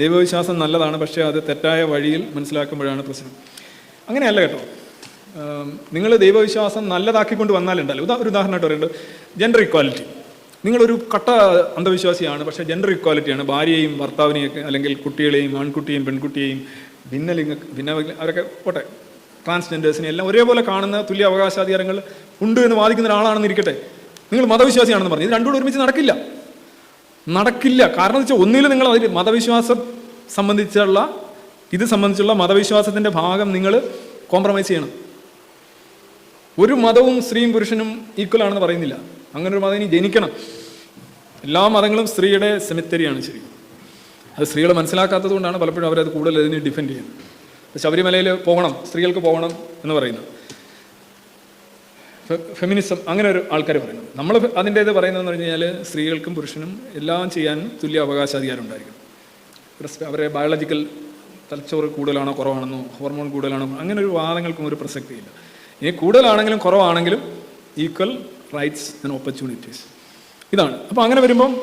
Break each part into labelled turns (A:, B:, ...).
A: ദൈവവിശ്വാസം നല്ലതാണ് പക്ഷേ അത് തെറ്റായ വഴിയിൽ മനസ്സിലാക്കുമ്പോഴാണ് പ്രശ്നം. അങ്ങനെയല്ല കേട്ടോ. നിങ്ങൾ ദൈവവിശ്വാസം നല്ലതാക്കിക്കൊണ്ട് വന്നാലുണ്ടല്ലോ. ഉദാ ഒരു ഉദാഹരണമായിട്ട് പറയുന്നുണ്ട് ജെൻഡർ ഇക്വാലിറ്റി നിങ്ങളൊരു കട്ട അന്ധവിശ്വാസിയാണ് പക്ഷേ ജെൻഡർ ഇക്വാലിറ്റിയാണ് ഭാര്യയെയും ഭർത്താവിനെയൊക്കെ അല്ലെങ്കിൽ കുട്ടികളെയും ആൺകുട്ടിയെയും പെൺകുട്ടിയെയും ഭിന്നലിംഗ ഭിന്ന അവരൊക്കെ പോട്ടെ ട്രാൻസ്ജെൻഡേഴ്സിനെ എല്ലാം ഒരേപോലെ കാണുന്ന തുല്യ അവകാശാധികാരങ്ങൾ ഉണ്ട് എന്ന് വാദിക്കുന്ന ഒരാളാണെന്ന് ഇരിക്കട്ടെ നിങ്ങൾ മതവിശ്വാസിയാണെന്ന് പറഞ്ഞു. ഇത് രണ്ടുകൂടെ ഒരുമിച്ച് നടക്കില്ല. നടക്കില്ല. കാരണം വെച്ചാൽ ഒന്നിലും നിങ്ങൾ അതിൽ മതവിശ്വാസം സംബന്ധിച്ചുള്ള ഇത് സംബന്ധിച്ചുള്ള മതവിശ്വാസത്തിന്റെ ഭാഗം നിങ്ങൾ കോംപ്രമൈസ് ചെയ്യണം. ഒരു മതവും സ്ത്രീയും പുരുഷനും ഈക്വൽ ആണെന്ന് പറയുന്നില്ല. അങ്ങനെ ഒരു മതം ഇനി ജനിക്കണം. എല്ലാ മതങ്ങളും സ്ത്രീയുടെ സെമിത്തരിയാണ് ശരി. അത് സ്ത്രീകൾ മനസ്സിലാക്കാത്തത് കൊണ്ടാണ് പലപ്പോഴും അവരത് കൂടുതൽ അതിനെ ഡിഫെൻഡ് ചെയ്യുന്നത്. ശബരിമലയിൽ പോകണം സ്ത്രീകൾക്ക് പോകണം എന്ന് പറയുന്നത്. ഫെമിനിസം അങ്ങനെ ഒരു ആൾക്കാർ പറയുന്നു. നമ്മൾ അതിന്റെ ഇത് പറയുന്നതെന്ന് പറഞ്ഞു കഴിഞ്ഞാൽ സ്ത്രീകൾക്കും പുരുഷനും എല്ലാം ചെയ്യാൻ തുല്യ അവകാശാധികാരം ഉണ്ടായിരിക്കണം പ്രസ്- അവരെ ബയോളജിക്കൽ തലച്ചോറ് കൂടുതലാണോ കുറവാണെന്നോ ഹോർമോൺ കൂടുതലാണോ അങ്ങനെ ഒരു വാദങ്ങൾക്കും ഒരു പ്രസക്തിയില്ല. ഇനി കൂടുതലാണെങ്കിലും കുറവാണെങ്കിലും ഈക്വൽ റൈറ്റ്സ് ആൻഡ് ഓപ്പർച്യൂണിറ്റീസ് ഇതാണ്. അപ്പോൾ അങ്ങനെ വരുമ്പം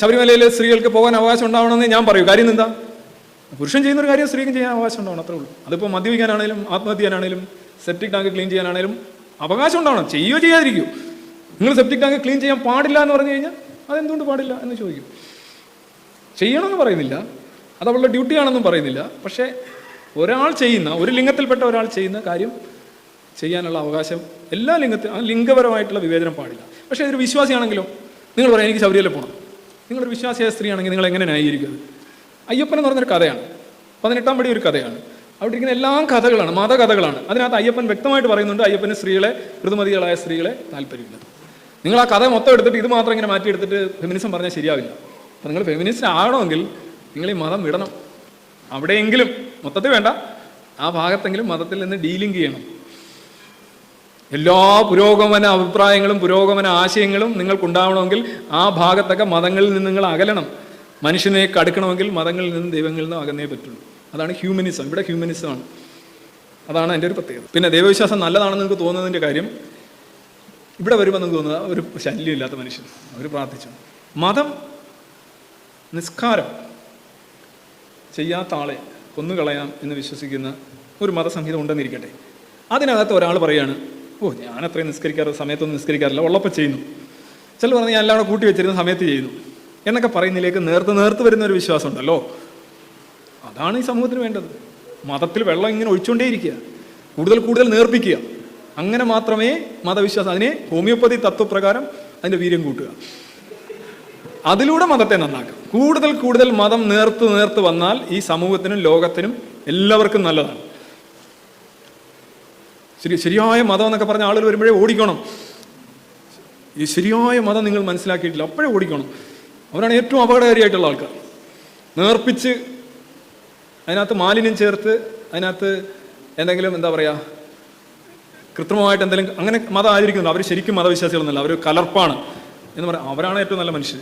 A: ശബരിമലയിൽ സ്ത്രീകൾക്ക് പോകാൻ അവകാശം ഉണ്ടാവണമെന്ന് ഞാൻ പറയൂ. കാര്യം എന്താ? പുരുഷൻ ചെയ്യുന്ന ഒരു കാര്യം സ്ത്രീക്കും ചെയ്യാൻ അവകാശം ഉണ്ടാവണം അത്രേ ഉള്ളൂ. അതിപ്പോൾ മദ്യപിക്കാനാണെങ്കിലും ആത്മഹത്യ ചെയ്യാനാണേലും സെപ്റ്റിക് ടാങ്ക് ക്ലീൻ ചെയ്യാനാണേലും അവകാശം ഉണ്ടാവണം. ചെയ്യുകയോ ചെയ്യാതിരിക്കൂ നിങ്ങൾ സെപ്റ്റിക് ടാങ്ക് ക്ലീൻ ചെയ്യാൻ പാടില്ല എന്ന് പറഞ്ഞു കഴിഞ്ഞാൽ അതെന്തുകൊണ്ട് പാടില്ല എന്ന് ചോദിക്കും. ചെയ്യണമെന്ന് പറയുന്നില്ല. അത് അവളുടെ ഡ്യൂട്ടിയാണെന്നും പറയുന്നില്ല. പക്ഷേ ഒരാൾ ചെയ്യുന്ന ഒരു ലിംഗത്തിൽപ്പെട്ട ഒരാൾ ചെയ്യുന്ന കാര്യം ചെയ്യാനുള്ള അവകാശം എല്ലാ ലിംഗത്തിലും ലിംഗപരമായിട്ടുള്ള വിവേചനം പാടില്ല. പക്ഷേ ഇതൊരു വിശ്വാസിയാണെങ്കിലും നിങ്ങൾ പറയാം എനിക്ക് ശബരിമല പോകണം നിങ്ങളൊരു വിശ്വാസിയായ സ്ത്രീയാണെങ്കിൽ നിങ്ങൾ എങ്ങനെ ന്യായീകരിക്കുന്നത് അയ്യപ്പനെന്ന് പറഞ്ഞൊരു കഥയാണ്. പതിനെട്ടാം പടി ഒരു കഥയാണ്. അവിടെ ഇരിക്കുന്ന എല്ലാം കഥകളാണ് മതകഥകളാണ്. അതിനകത്ത് അയ്യപ്പൻ വ്യക്തമായിട്ട് പറയുന്നുണ്ട് അയ്യപ്പന് സ്ത്രീകളെ ഋതുമതികളായ സ്ത്രീകളെ താല്പര്യമില്ല. നിങ്ങൾ ആ കഥ മൊത്തം എടുത്തിട്ട് ഇത് മാത്രം ഇങ്ങനെ മാറ്റിയെടുത്തിട്ട് ഫെമിനിസം പറഞ്ഞാൽ ശരിയാവില്ല. അപ്പം നിങ്ങൾ ഫെമിനിസ്റ്റ് ആകണമെങ്കിൽ നിങ്ങൾ ഈ മതം വിടണം. അവിടെയെങ്കിലും മൊത്തത്തിൽ വേണ്ട ആ ഭാഗത്തെങ്കിലും മതത്തിൽ നിന്ന് ഡീലിംഗ് ചെയ്യണം. എല്ലാ പുരോഗമന അഭിപ്രായങ്ങളും പുരോഗമന ആശയങ്ങളും നിങ്ങൾക്കുണ്ടാവണമെങ്കിൽ ആ ഭാഗത്തൊക്കെ മതങ്ങളിൽ നിന്ന് നിങ്ങൾ അകലണം. മനുഷ്യനെ കടുക്കണമെങ്കിൽ മതങ്ങളിൽ നിന്നും ദൈവങ്ങളിൽ നിന്നും അകന്നേ പറ്റുള്ളൂ. അതാണ് ഹ്യൂമനിസം ഇവിടെ ഹ്യൂമനിസമാണ് അതാണ് എന്റെ ഒരു പ്രത്യേകത. പിന്നെ ദൈവവിശ്വാസം നല്ലതാണെന്ന് നിങ്ങൾക്ക് തോന്നുന്നതിന്റെ കാര്യം ഇവിടെ വരുമ്പോൾ നിങ്ങൾക്ക് തോന്നുന്നത് ഒരു ശല്യമില്ലാത്ത മനുഷ്യൻ. അവർ പ്രാർത്ഥിച്ചു. മതം നിസ്കാരം ചെയ്യാത്ത ആളെ കൊന്നുകളയാം എന്ന് വിശ്വസിക്കുന്ന ഒരു മതസംഹിത ഉണ്ടെന്നിരിക്കട്ടെ. അതിനകത്ത് ഒരാൾ പറയാണ് ഓ ഞാൻ അത്രയും നിസ്കരിക്കാറ് സമയത്തൊന്നും നിസ്കരിക്കാറില്ല. ഉള്ളപ്പോൾ ചെയ്യുന്നു. ചില പറഞ്ഞ് ഞാൻ എല്ലാം കൂടി വെച്ചിരുന്ന സമയത്ത് ചെയ്യുന്നു. എന്നൊക്കെ പറയുന്നതിലേക്ക് നേർത്ത് നേർത്ത് വരുന്ന ഒരു വിശ്വാസം ഉണ്ടല്ലോ അതാണ് ഈ സമൂഹത്തിന് വേണ്ടത്. മതത്തിൽ വെള്ളം ഇങ്ങനെ ഒഴിച്ചുകൊണ്ടേയിരിക്കുക. കൂടുതൽ കൂടുതൽ നേർപ്പിക്കുക. അങ്ങനെ മാത്രമേ മതവിശ്വാസം അതിനെ ഹോമിയോപ്പതി തത്വപ്രകാരം അതിന്റെ വീര്യം കൂട്ടുക. അതിലൂടെ മതത്തെ നന്നാക്കാം കൂടുതൽ കൂടുതൽ മതം നേർത്ത് നേർത്ത് വന്നാൽ ഈ സമൂഹത്തിനും ലോകത്തിനും എല്ലാവർക്കും നല്ലതാണ്. ശരി ശരിയായ മതം എന്നൊക്കെ പറഞ്ഞ ആളുകൾ വരുമ്പോഴേ ഓടിക്കണം. ഈ ശരിയായ മതം നിങ്ങൾ മനസ്സിലാക്കിയിട്ടില്ല അപ്പോഴേ ഓടിക്കണം. അവരാണ് ഏറ്റവും അപകടകാരിയായിട്ടുള്ള ആൾക്കാർ. നേർപ്പിച്ച് അതിനകത്ത് മാലിന്യം ചേർത്ത് അതിനകത്ത് എന്തെങ്കിലും എന്താ പറയുക കൃത്രിമമായിട്ട് എന്തെങ്കിലും അങ്ങനെ മതം ആചരിക്കുന്നുണ്ട്. അവർ ശരിക്കും മതവിശ്വാസികളൊന്നുമല്ല. അവർ കലർപ്പാണ്. എന്ന് പറയാം അവരാണ് ഏറ്റവും നല്ല മനുഷ്യർ